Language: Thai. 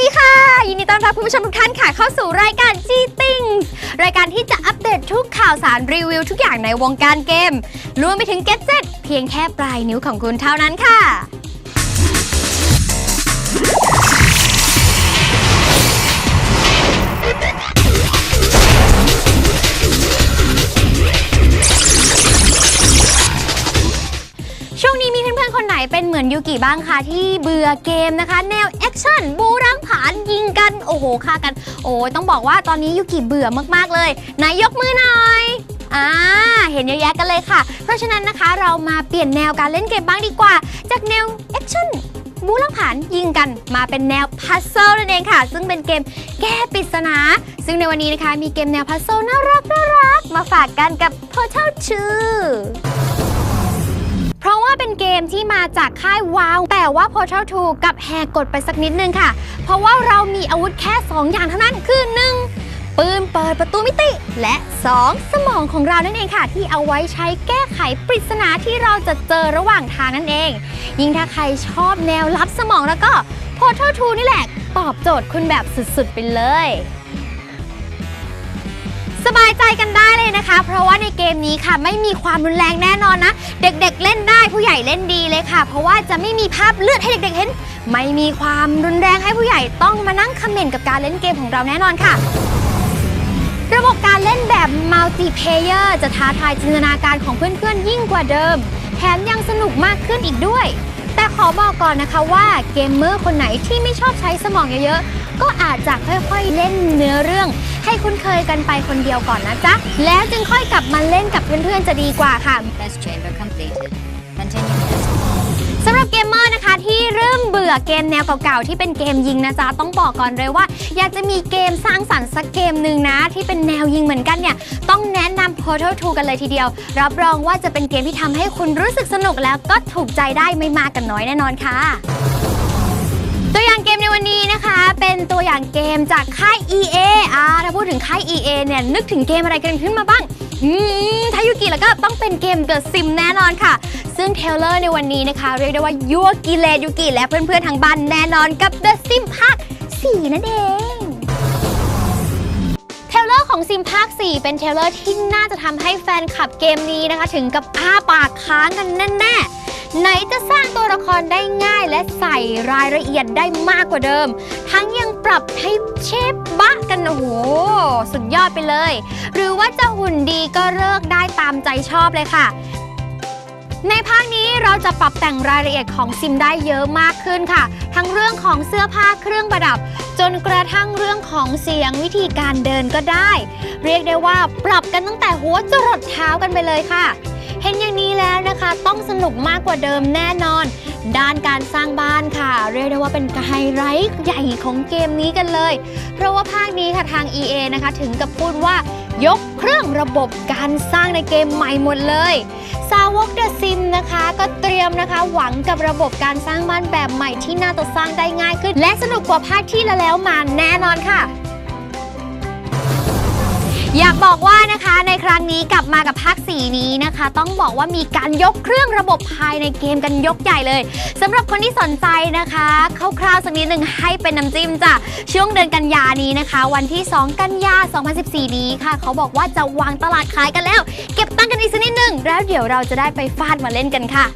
ดีค่ะ ยินดีต้อนรับคุณผู้ชมทุกท่านค่ะ เข้าสู่รายการจีติงรายการที่จะอัปเดตทุกข่าวสารรีวิวทุกอย่างในวงการเกมรวมไปถึง g a d g e t เพียงแค่ปลายนิ้วของคุณเท่านั้นค่ะ คนไหนเป็นเหมือนยูกิบ้างคะที่เบื่อเกมนะคะ แนวแอคชั่นบูรังผานยิงกันโอ้โหฆ่ากัน โอ้ยต้องบอกว่าตอนนี้ยูกิเบื่อมากๆเลยไหนายกมือหน่อยอ่าเห็นเยอะแยะกันเลยค่ะ เพราะฉะนั้นนะคะเรามาเปลี่ยนแนวการเล่นเกมบ้างดีกว่า จากแนวแอคชั่นบูรังผานยิงกันมาเป็นแนวพัซเซิลนั่นเองค่ะ ซึ่งเป็นเกมแก้ปริศนา ซึ่งในวันนี้นะคะมีเกมแนวพัซเซิลน่ารักน่ารักมาฝากกันกับ Portal 2เพราะว่า เป็นเกมที่มาจากค่ายวาว แต่ว่า Portal 2 กับแหกกฎไปสักนิดนึงค่ะ เพราะว่าเรามีอาวุธแค่ 2 อย่างเท่านั้นคือ 1. ปืนเปิดประตูมิติ และ 2. สมองของเรานั่นเองค่ะ ที่เอาไว้ใช้แก้ไขปริศนาที่เราจะเจอระหว่างทางนั่นเอง ยิ่งถ้าใครชอบแนวลับสมองแล้วก็ Portal 2 นี่แหละ ตอบโจทย์คุณแบบสุดๆไปเลย สบายใจกันได้เลยนะคะ เพราะว่า เกมนี้ค่ะ ไม่มีความรุนแรงแน่นอนนะ เด็กๆเล่นได้ผู้ใหญ่เล่นดีเลยค่ะ เพราะว่าจะไม่มีภาพเลือดให้เด็กๆเห็น ไม่มีความรุนแรงให้ผู้ใหญ่ต้องมานั่งคอมเมนต์กับการเล่นเกมของเราแน่นอนค่ะ ระบบการเล่นแบบมัลติเพเยอร์จะท้าทายจินตนาการของเพื่อนๆ ยิ่งกว่าเดิม แถมยังสนุกมากขึ้นอีกด้วย แต่ขอบอกก่อนนะคะว่าเกมเมอร์คนไหนที่ไม่ชอบใช้สมองเยอะๆก็อาจจะค่อยๆเล่นเนื้อเรื่อง ให้คุ้นเคยกันไปคนเดียวก่อนนะจ๊ะ แล้วจึงค่อยกลับมาเล่นกับเพื่อนๆจะดีกว่าค่ะ Test chamber completed. Continue test. สำหรับเกมเมอร์นะคะที่เริ่มเบื่อเกมแนวเก่าๆที่เป็นเกมยิงนะจ๊ะต้องบอกก่อนเลยว่า อยากจะมีเกมสร้างสรรค์สักเกมหนึ่งนะ ที่เป็นแนวยิงเหมือนกันเนี่ย ต้องแนะนำ Portal 2 กันเลยทีเดียว รับรองว่าจะเป็นเกมที่ทำให้คุณรู้สึกสนุกแล้วก็ถูกใจได้ไม่มากกันน้อยแน่นอนค่ะ ตัวอย่างเกมในวันนี้นะคะ เป็นตัวอย่างเกมจากค่าย EA อ่าถ้าพูดถึงค่าย EA เนี่ยนึกถึงเกมอะไรกันขึ้นมาบ้างอืมถ้ายุกิแล้วก็ต้องเป็นเกม The Sim แน่นอนค่ะ ซึ่งเทลเลอร์ในวันนี้นะคะ เรียกได้ว่ายั่วกิเลยุกิและเพื่อนๆทางบ้านแน่นอนกับ The Sim ภาค4นั่นเองเทลเลอร์ของซิมภาค 4 เป็นเทลเลอร์ที่น่าจะทำให้แฟนคลับเกมนี้นะคะ ถึงกับอ้าปากค้างกันแน่ๆ ไหนจะสร้างตัวละครได้ง่ายและใส่รายละเอียดได้มากกว่าเดิม ทั้งยังปรับให้เชฟบะกันโอ้โหสุดยอดไปเลย หรือว่าจะหุ่นดีก็เลิกได้ตามใจชอบเลยค่ะในภาคนี้เราจะปรับแต่งรายละเอียดของซิมได้เยอะมากขึ้นค่ะ ทั้งเรื่องของเสื้อผ้าเครื่องประดับ จนกระทั่งเรื่องของเสียงวิธีการเดินก็ได้ เรียกได้ว่าปรับกันตั้งแต่หัวจรดเท้ากันไปเลยค่ะ ห็นอย่างนี้แล้วนะคะ ต้องสนุกมากกว่าเดิมแน่นอน ด้านการสร้างบ้านค่ะ เรียกได้ว่าเป็นไฮไลท์ใหญ่ของเกมนี้กันเลย เพราะว่าภาคนี้ค่ะทาง EA นะคะ ถึงกับพูดว่ายกเครื่องระบบการสร้างในเกมใหม่หมดเลย สาวกเดอะซิมนะคะ ก็เตรียมนะคะ หวังกับระบบการสร้างบ้านแบบใหม่ที่น่าจะสร้างได้ง่ายขึ้น และสนุกกว่าภาคที่แล้วมาแน่นอนค่ะ อยากบอกว่านะคะในครั้งนี้กลับมากับภาค4นี้นะคะ ต้องบอกว่ามีการยกเครื่องระบบภายในเกมกันยกใหญ่เลยสำหรับคนที่สนใจนะคะคร่าวๆสักนิดหนึ่งให้เป็นน้ำจิ้มจ้ะช่วงเดือนกันยานี้นะคะ วันที่ 2 กันยา 2014 นี้ค่ะ เขาบอกว่าจะวางตลาดขายกันแล้ว เก็บตังค์กันอีกสักนิดหนึ่งแล้วเดี๋ยวเราจะได้ไปฟาดมาเล่นกันค่ะ